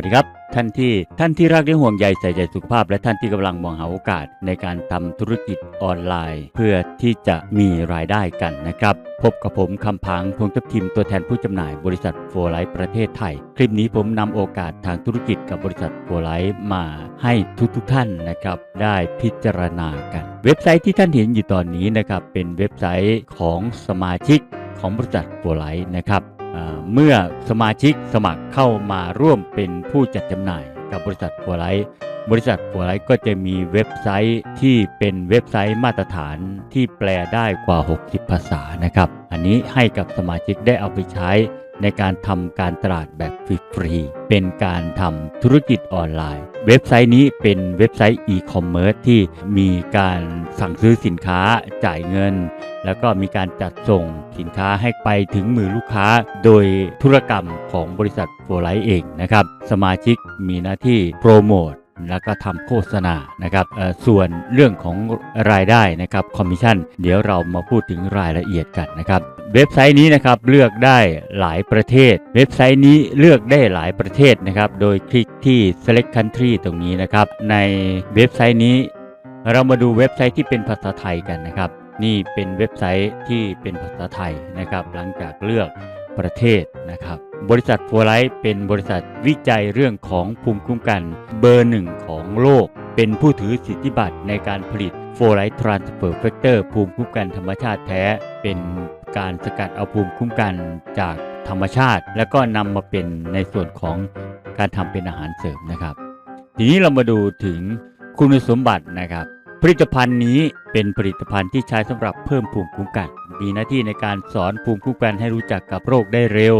วัสดีครับ ท่านที่ท่านที่รักและห่วงใยใส่ใจสุขภาพ และท่านที่กำลังมองหาโอกาสในการทำธุรกิจออนไลน์ เพื่อที่จะมีรายได้กันนะครับ พบกับผมคำพังพงทัพทิมตัวแทนผู้จำหน่ายบริษัทโฟไลท์ประเทศไทย คลิปนี้ผมนำโอกาสทางธุรกิจกับบริษัทโฟไลท์มาให้ทุกๆทท่านนะครับ ได้พิจารณากัน เว็บไซต์ที่ท่านเห็นอยู่ตอนนี้นะครับเป็นเว็บไซต์ของสมาชิกของบริษัทโฟไลท์นะครับ เมื่อสมาชิกสมัครเข้ามาร่วมเป็นผู้จัดจำหน่ายกับบริษัทฟัวไลท์บริษัทฟัวไลท์ก็จะมีเว็บไซต์ที่เป็นเว็บไซต์มาตรฐานที่แปลได้กว่า 60 ภาษานะครับ อันนี้ให้กับสมาชิกได้เอาไปใช้ ในการทำการตลาดแบบฟรีๆเป็นการทำธุรกิจออนไลน์ เว็บไซต์นี้เป็นเว็บไซต์อีคอมเมิร์ซที่มีการสั่งซื้อสินค้าจ่ายเงิน แล้วก็มีการจัดส่งสินค้าให้ไปถึงมือลูกค้า โดยธุรกรรมของบริษัทโฟไลท์เองนะครับ สมาชิกมีหน้าที่โปรโมท แล้วก็ทำโฆษณานะครับส่วนเรื่องของรายได้นะครับคอมมิชชั่นเดี๋ยวเรามาพูดถึงรายละเอียดกันนะครับเว็บไซต์นี้นะครับเลือกได้หลายประเทศ เว็บไซต์นี้เลือกได้หลายประเทศนะครับโดยคลิกที่ select country ตรงนี้นะครับในเว็บไซต์นี้ เรามาดูเว็บไซต์ที่เป็นภาษาไทยกันนะครับนี่เป็นเว็บไซต์ที่เป็นภาษาไทยนะครับหลังจากเลือกประเทศนะครับ บริษัทฟัวไลท์เป็นบริษัทวิจัยเรื่องของภูมิคุ้มกันเบอร์หนึ่งของโลก เป็นผู้ถือสิทธิบัตรในการผลิตโฟไลท์ทรานสเฟอร์เฟกเตอร์ภูมิคุ้มกันธรรมชาติแท้ เป็นการสกัดเอาภูมิคุ้มกันจากธรรมชาติ แล้วก็นำมาเป็นในส่วนของการทำเป็นอาหารเสริมนะครับ ทีนี้เรามาดูถึงคุณสมบัตินะครับ ผลิตภัณฑ์นี้เป็นผลิตภัณฑ์ที่ใช้สำหรับเพิ่มภูมิคุ้มกัน มีหน้าที่ในการสอนภูมิคุ้มกันให้รู้จักกับโรคได้เร็ว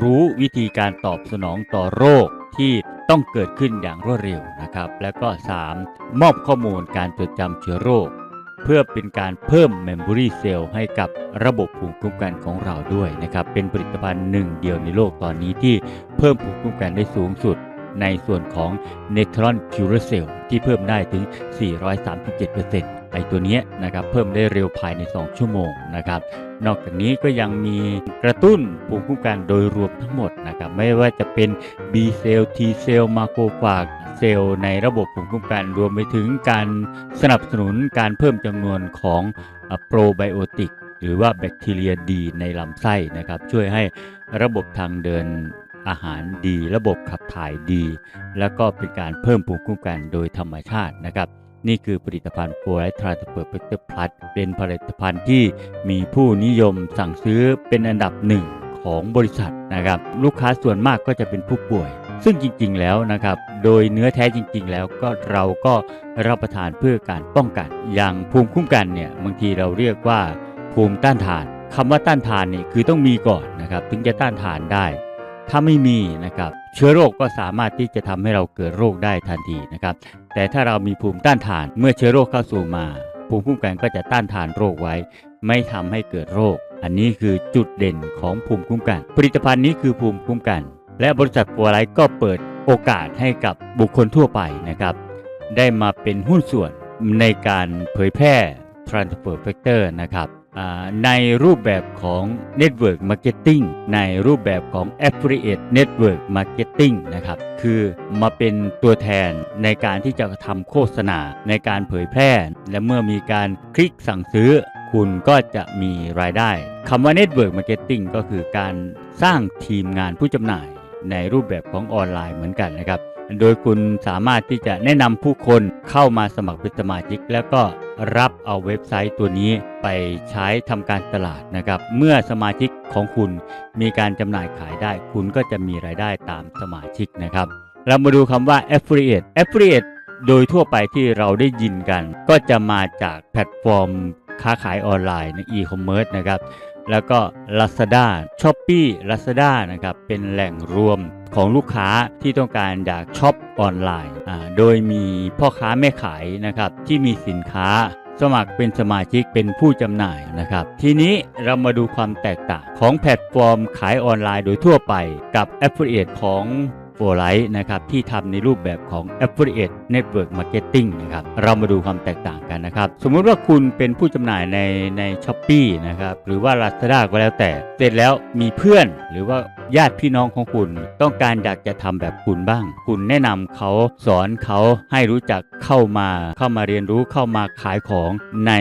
รู้วิธีการตอบสนองต่อโรคที่ต้องเกิดขึ้นอย่างรวดเร็วนะครับ แล้วก็ 3. มอบข้อมูลการจดจำเชื้อโรค เพื่อเป็นการเพิ่ม Memory Cell ให้กับระบบภูมิคุ้มกันของเราด้วยนะครับ เป็นผลิตภัณฑ์หนึ่งเดียวในโลกตอนนี้ที่เพิ่มภูมิคุ้มกันได้สูงสุดในส่วนของ n e t r o n Killer Cell ที่เพิ่มได้ถึง 437% ไอตัวนี้นะครับเพิ่มได้เร็วภายใน 2 ชั่วโมงนะครับ นอกจากนี้ก็ยังมีกระตุ้นภูมิคุ้มกันโดยรวมทั้งหมดนะครับไม่ว่าจะเป็น B เซลล์ T เซลล์มาโครฟาจเซลล์ในระบบภูมิคุ้มกันรวมไปถึงการสนับสนุนการเพิ่มจำนวนของโปรไบโอติกหรือว่าแบคทีเรียดีในลำไส้นะครับ ช่วยให้ระบบทางเดินอาหารดี ระบบขับถ่ายดี แล้วก็เป็นการเพิ่มภูมิคุ้มกันโดยธรรมชาตินะครับ นี่คือผลิตภัณฑ์โฟไลท์ทรานสเฟอร์เ c กเตอร์พลัสเป็นผลิตภัณฑ์ที่มีผู้นิยมสั่งซื้อเป็นอันดับหนึ่งของบริษัทนะครับ ลูกค้าส่วนมากก็จะเป็นผู้ป่วย ซึ่งจริงๆแล้วนะครับ โดยเนื้อแท้จริง ๆ แล้วก็เราก็รับประทานเพื่อการป้องกัน อย่างภูมิคุ้มกันเนี่ยบางทีเราเรียกว่าภูมิต้านทานคำว่าต้านทานนี่คือต้องมีก่อนนะครับ ถึงจะต้านทานได้ ถ้าไม่มีนะครับ เชื้อโรคก็สามารถที่จะทำให้เราเกิดโรคได้ทันทีนะครับ แต่ถ้าเรามีภูมิต้านทานเมื่อเชื้อโรคเข้าสู่มา ภูมิคุ้มกันก็จะต้านทานโรคไว้ ไม่ทำให้เกิดโรค อันนี้คือจุดเด่นของภูมิคุ้มกัน ผลิตภัณฑ์นี้คือภูมิคุ้มกัน และบริษัทปัวไลก็เปิดโอกาสให้กับบุคคลทั่วไปนะครับได้มาเป็นหุ้นส่วนในการเผยแพร่ Transfer Factor นะครับ ในรูปแบบของ Network Marketing ในรูปแบบของ Affiliate Network Marketing นะครับ คือมาเป็นตัวแทนในการที่จะทำโฆษณาในการเผยแพร่ และเมื่อมีการคลิกสั่งซื้อ คุณก็จะมีรายได้คำว่า Network Marketing ก็คือการสร้างทีมงานผู้จำหน่ายในรูปแบบของออนไลน์เหมือนกันนะครับ โดยคุณสามารถที่จะแนะนำผู้คนเข้ามาสมัครเป็นสมาชิก แล้วก็รับเอาเว็บไซต์ตัวนี้ไปใช้ทำการตลาดนะครับ เมื่อสมาชิกของคุณมีการจำหน่ายขายได้ คุณก็จะมีรายได้ตามสมาชิกนะครับ เรามาดูคำว่า affiliate affiliate โดยทั่วไปที่เราได้ยินกัน ก็จะมาจากแพลตฟอร์มค้าขายออนไลน์ใน e-commerce นะครับ แล้วก็ Lazada Shopee Lazada นะครับเป็นแหล่งรวมของลูกค้าที่ต้องการอยากช็อปออนไลน์โดยมีพ่อค้าแม่ขายนะครับที่มีสินค้าสมัครเป็นสมาชิกเป็นผู้จำหน่ายนะครับ ทีนี้เรามาดูความแตกต่างของแพลตฟอร์มขายออนไลน์โดยทั่วไปกับ Affiliate ของ โฟ for Life นะครับที่ทำในรูปแบบของ Affiliate Network Marketing นะครับเรามาดูความแตกต่างกันนะครับ สมมุติว่าคุณเป็นผู้จำหน่ายในใน s h อ p e e นะครับหรือว่า Lazada ก็แล้วแต่ เสร็จแล้วมีเพื่อนหรือว่าญาติพี่น้องของคุณ ต้องการอยากจะทำแบบคุณบ้าง คุณแนะนำเขาสอนเขาให้รู้จักเข้ามาเข้ามาเรียนรู้เข้ามาขายของใน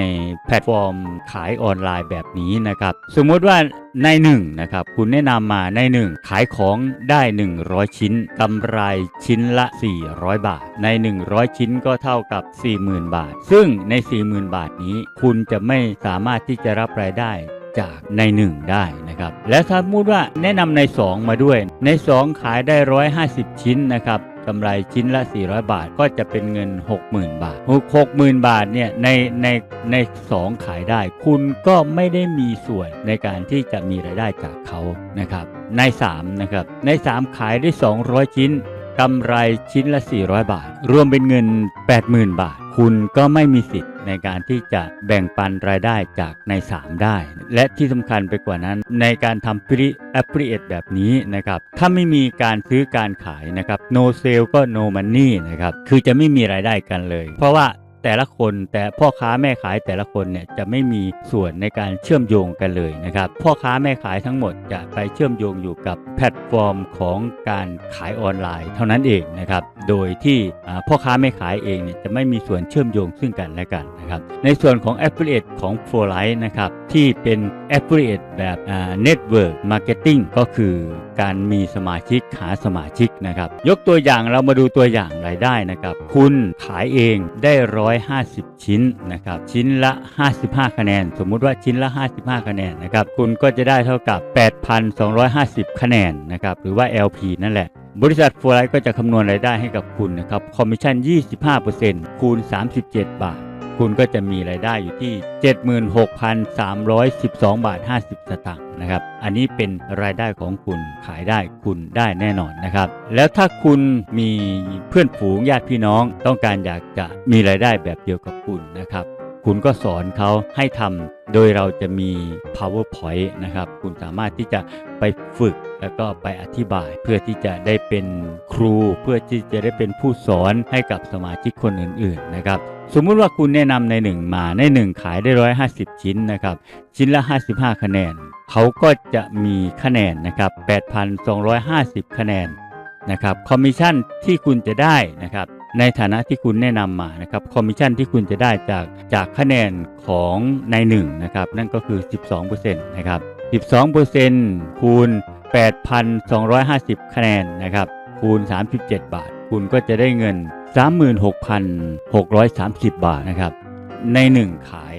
แพลตฟอร์มขายออนไลน์แบบนี้นะครับ สมมติว่า ในหนึ่งนะครับ คุณแนะนำมาในหนึ่งขายของได้ 100 ชิ้นกำไรชิ้นละ 400 บาท ใน 100 ชิ้นก็เท่ากับ 40,000 บาท ซึ่งใน 40,000 บาทนี้ คุณจะไม่สามารถที่จะรับรายได้จากใน 1 ได้นะครับ และถ้าพูดว่าแนะนำใน 2 มาด้วย ใน 2 ขายได้ 150 ชิ้นนะครับ กำไรชิ้นละ 400 บาทก็จะเป็นเงิน 60,000 บาท 60,000 บาทเนี่ยในในในสองขายได้ คุณก็ไม่ได้มีส่วนในการที่จะมีรายได้จากเขานะครับ ใน3นะครับใน 3 ขายได้ 200 ชิ้นกำไรชิ้นละ 400 บาท รวมเป็นเงิน 80,000 บาท คุณก็ไม่มีสิทธิ์ในการที่จะแบ่งปันรายได้จากใน 3 ได้ และที่สำคัญไปกว่านั้น ในการทำ Free Affiliate แบบนี้นะครับ ถ้าไม่มีการซื้อการขายนะครับ no sale ก็ no money นะครับ คือจะไม่มีรายได้กันเลย เพราะว่าแต่ละคนแต่พ่อค้าแม่ขายแต่ละคนเนี่ยจะไม่มีส่วนในการเชื่อมโยงกันเลยนะครับ พ่อค้าแม่ขายทั้งหมดจะไปเชื่อมโยงอยู่กับแพลตฟอร์มของการขายออนไลน์ เท่านั้นเองนะครับโดยที่พ่อค้าแม่ขายเองเนี่ยจะไม่มีส่วนเชื่อมโยงซึ่งกันและกันนะครับในส่วนของ Affiliate ของ f o r l i g h t นะครับที่เป็น Affiliate แบบ Network Marketing ก็คือการมีสมาชิกหาสมาชิกนะครับยกตัวอย่างเรามาดูตัวอย่างรายได้นะครับคุณขายเองได้ 150 ชิ้นนะครับชิ้นละ 55 คะแนน สมมุติว่าชิ้นละ 55 คะแนนนะครับคุณก็จะได้เท่ากับ 8,250 คะแนนนะครับหรือว่า LP นั่นแหละ บริษัทโฟร์ไลท์ก็จะคำนวณรายได้ให้กับคุณนะครับคอมมิชชั่น 25%คูณ 37 บาท คุณก็จะมีรายได้อยู่ที่ 76,312 บาท 50 สตางค์นะครับ อันนี้เป็นรายได้ของคุณขายได้คุณได้แน่นอนนะครับ แล้วถ้าคุณมีเพื่อนฝูงญาติพี่น้อง ต้องการอยากจะมีรายได้แบบเดียวกับคุณนะครับ คุณก็สอนเขาให้ทำโดยเราจะมี powerpoint นะครับ คุณสามารถที่จะไปฝึกแล้วก็ไปอธิบายเพื่อที่จะได้เป็นครู เพื่อที่จะได้เป็นผู้สอนให้กับสมาชิกคนอื่นๆนะครับ สมมุติว่าคุณแนะนำในหนึ่งมาในหนึ่งขายได้ 150 ชิ้นนะครับ ชิ้นละ 55 คะแนน เขาก็จะมีคะแนนนะครับ 8,250 คะแนนนะครับคอมมิชชั่นที่คุณจะได้นะครับ ในฐานะที่คุณแนะนำมานะครับคอมมิชชั่นที่คุณจะได้จากจากคะแนนของในหนึ่งนะครับนั่นก็คือ 12%นะครับ12%คูณ 8,250 คะแนนนะครับคูณ 37 บาท คุณก็จะได้เงิน 36,630 บาทนะครับใน 1 ขาย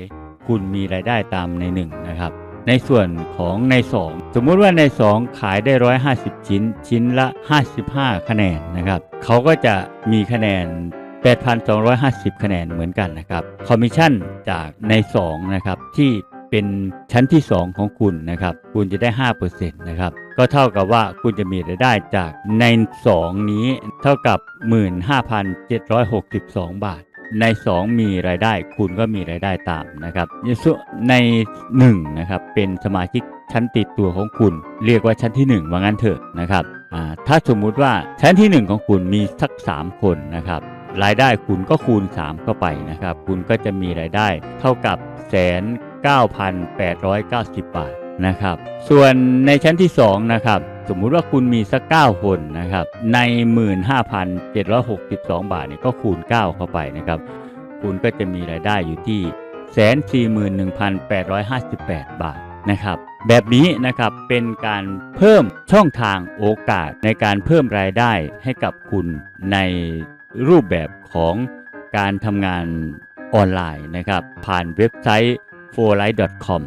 คุณมีรายได้ตามใน 1 นะครับ ในส่วนของใน2สมมุติว่าใน2ขายได้ 150 ชิ้น ชิ้นละ 55 คะแนนนะครับเขาก็จะมีคะแนน 8,250 คะแนนเหมือนกันนะครับคอมมิชชั่นจากใน2นะครับที่เป็นชั้นที่ 2 ของคุณนะครับคุณจะได้ 5%นะครับก็เท่ากับว่าคุณจะมีรายได้จากใน 2 นี้เท่ากับ 15,762 บาท ใน 2 มีรายได้ คุณก็มีรายได้ตามนะครับในส่วนใน1นะครับเป็นสมาชิกชั้นติดตัวของคุณ เรียกว่าชั้นที่ 1 ว่างั้นเถอะนะครับถ้าสมมุติว่าชั้นที่ 1 ของคุณมีสัก 3 คนนะครับรายได้คุณก็คูณ 3 เข้าไปนะครับ คุณก็จะมีรายได้เท่ากับแสน9,890 บาท นะครับ ส่วนในชั้นที่2นะครับสมมุติว่าคุณมีสัก 9 คนนะครับ ใน 15,762 บาทเนี่ยก็คูณ 9 เข้าไปนะครับ คุณก็จะมีรายได้อยู่ที่แสน41,858บแปดบาทนะครับ แบบนี้นะครับเป็นการเพิ่มช่องทางโอกาสในการเพิ่มรายได้ให้กับคุณในรูปแบบของการทำงานออนไลน์นะครับ ผ่านเว็บไซต์ f o r l i g h t c o m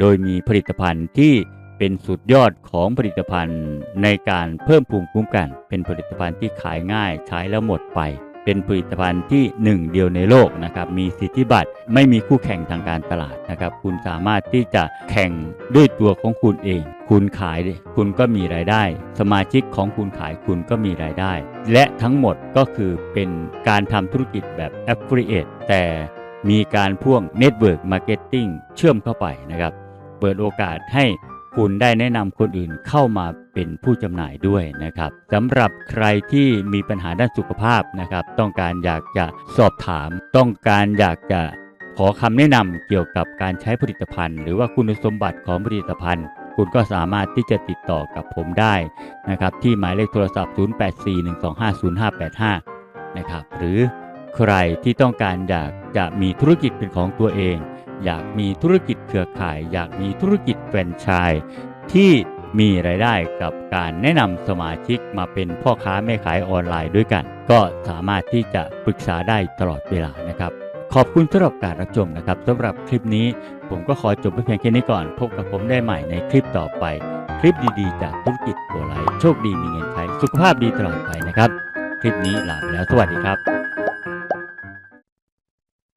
โดยมีผลิตภัณฑ์ที่เป็นสุดยอดของผลิตภัณฑ์ในการเพิ่มภูมิคุ้มกัน เป็นผลิตภัณฑ์ที่ขายง่ายใช้แล้วหมดไป เป็นผลิตภัณฑ์ที่หนึ่งเดียวในโลกนะครับ มีสิทธิบัตรไม่มีคู่แข่งทางการตลาดนะครับ คุณสามารถที่จะแข่งด้วยตัวของคุณเอง คุณขายคุณก็มีรายได้ สมาชิกของคุณขายคุณก็มีรายได้ และทั้งหมดก็คือเป็นการทำธุรกิจแบบ Affiliate แต่ มีการพ่วง Network Marketing เชื่อมเข้าไปนะครับ เปิดโอกาสให้คุณได้แนะนำคนอื่นเข้ามาเป็นผู้จำหน่ายด้วยนะครับสำหรับใครที่มีปัญหาด้านสุขภาพนะครับ ต้องการอยากจะสอบถาม ต้องการอยากจะขอคำแนะนำเกี่ยวกับการใช้ผลิตภัณฑ์ หรือว่าคุณสมบัติของผลิตภัณฑ์ คุณก็สามารถที่จะติดต่อกับผมได้นะครับ ที่หมายเลขโทรศัพท์ 0841250585 นะครับหรือ ใครที่ต้องการอยากจะมีธุรกิจเป็นของตัวเอง อยากมีธุรกิจเครือข่าย อยากมีธุรกิจแฟรนไชส์ที่มีรายได้กับการแนะนำสมาชิกมาเป็นพ่อค้าแม่ขายออนไลน์ด้วยกัน ก็สามารถที่จะปรึกษาได้ตลอดเวลานะครับ ขอบคุณสำหรับการรับชมนะครับสำหรับคลิปนี้ ผมก็ขอจบไปเพียงแค่นี้ก่อน พบกับผมได้ใหม่ในคลิปต่อไป คลิปดีๆ จากธุรกิจโกไลฟ์โชคดีมีเงินใช้สุขภาพดีตลอดไปนะครับ คลิปนี้ลาไปแล้วสวัสดีครับ